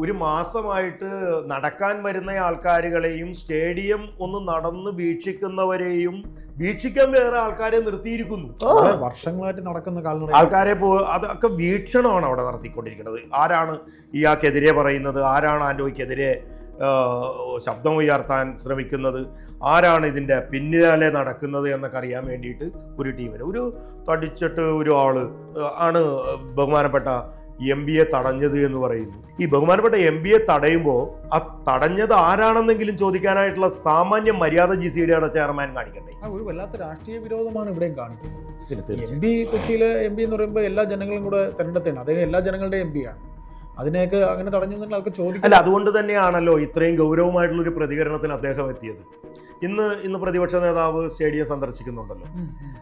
ഒരു മാസമായിട്ട് നടക്കാൻ വരുന്ന ആൾക്കാരുകളെയും സ്റ്റേഡിയം ഒന്ന് നടന്ന് വീക്ഷിക്കുന്നവരെയും വീക്ഷിക്കാൻ വേറെ ആൾക്കാരെ നിർത്തിയിരിക്കുന്നു. വർഷങ്ങളായിട്ട് നടക്കുന്ന ആൾക്കാരെ പോ അതൊക്കെ വീക്ഷണമാണ് അവിടെ നടത്തിക്കൊണ്ടിരിക്കുന്നത്. ആരാണ് ഇയാൾക്കെതിരെ പറയുന്നത്? ആരാണ് ആൻഡോയ്ക്കെതിരെ ശബ്ദം ഉയർത്താൻ ശ്രമിക്കുന്നത്? ആരാണ് ഇതിന്റെ പിന്നിലെ നടക്കുന്നത് എന്നൊക്കെ അറിയാൻ വേണ്ടിയിട്ട് ഒരു ടീമിന്. ഒരു തടിച്ചിട്ട് ഒരു ആൾ ആണ് ബഹുമാനപ്പെട്ട എം ബി എ തടഞ്ഞത് എന്ന് പറയുന്നു. ഈ ബഹുമാനപ്പെട്ട എം ബി എ തടയുമ്പോൾ ആ തടഞ്ഞത് ആരാണെന്നെങ്കിലും ചോദിക്കാനായിട്ടുള്ള സാമാന്യ മര്യാദ ജി സി ഡിയുടെ ചെയർമാൻ കാണിക്കണ്ടേ? ഒരു വല്ലാത്ത രാഷ്ട്രീയ വിരോധമാണ് ഇവിടെയും കാണിക്കുന്നത്. എം ബി കൊച്ചിയിലെ എം ബി എന്ന് പറയുമ്പോൾ എല്ലാ ജനങ്ങളും കൂടെ തെരഞ്ഞെടുത്താണ് അദ്ദേഹം എല്ലാ ജനങ്ങളുടെയും എം ആണ്. അതിനെയൊക്കെ അങ്ങനെ തടഞ്ഞു അവർക്ക് ചോദിക്കും. അല്ല അതുകൊണ്ട് തന്നെയാണല്ലോ ഇത്രയും ഗൗരവമായിട്ടുള്ള ഒരു പ്രതികരണത്തിന് അദ്ദേഹം എത്തിയത്. ഇന്ന് ഇന്ന് പ്രതിപക്ഷ നേതാവ് സ്റ്റേഡിയം സന്ദർശിക്കുന്നുണ്ടല്ലോ.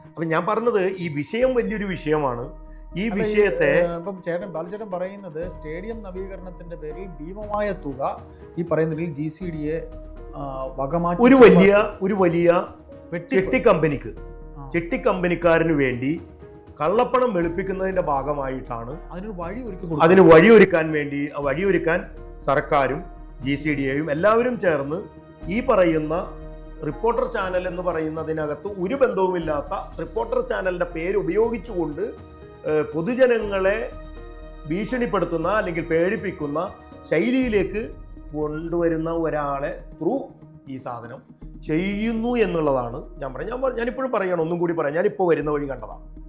അപ്പം ഞാൻ പറഞ്ഞത് ഈ വിഷയം വലിയൊരു വിഷയമാണ്. ഈ വിഷയത്തെ ഇപ്പം ചേട്ടൻ ബാലചേട്ടൻ പറയുന്നത് സ്റ്റേഡിയം നവീകരണത്തിന്റെ പേരിൽ ഭീമമായ തുക ഈ പറയുന്നതിൽ ജി സി ഡിയെ വകമാറ്റി ഒരു വലിയ ഒരു വലിയ ചെട്ടി കമ്പനിക്ക്. ചെട്ടി കമ്പനിക്കാരന് വേണ്ടി കള്ളപ്പണം വെളുപ്പിക്കുന്നതിന്റെ ഭാഗമായിട്ടാണ് അതിനൊരു വഴി ഒരുക്കി അതിന് വഴിയൊരുക്കാൻ വേണ്ടി വഴിയൊരുക്കാൻ സർക്കാരും ജി സി ഡി എയും എല്ലാവരും ചേർന്ന് ഈ പറയുന്ന റിപ്പോർട്ടർ ചാനൽ എന്ന് പറയുന്നതിനകത്ത് ഒരു ബന്ധവുമില്ലാത്ത റിപ്പോർട്ടർ ചാനലിന്റെ പേര് ഉപയോഗിച്ചുകൊണ്ട് പൊതുജനങ്ങളെ ഭീഷണിപ്പെടുത്തുന്ന അല്ലെങ്കിൽ പേടിപ്പിക്കുന്ന ശൈലിയിലേക്ക് കൊണ്ടുവരുന്ന ഒരാളെ ത്രൂ ഈ സാധനം ചെയ്യുന്നു എന്നുള്ളതാണ് ഞാൻ പറയാം ഞാൻ ഞാനിപ്പോഴും പറയണം ഒന്നും കൂടി പറയാം. ഞാനിപ്പോൾ വരുന്ന വഴി കണ്ടതാണ്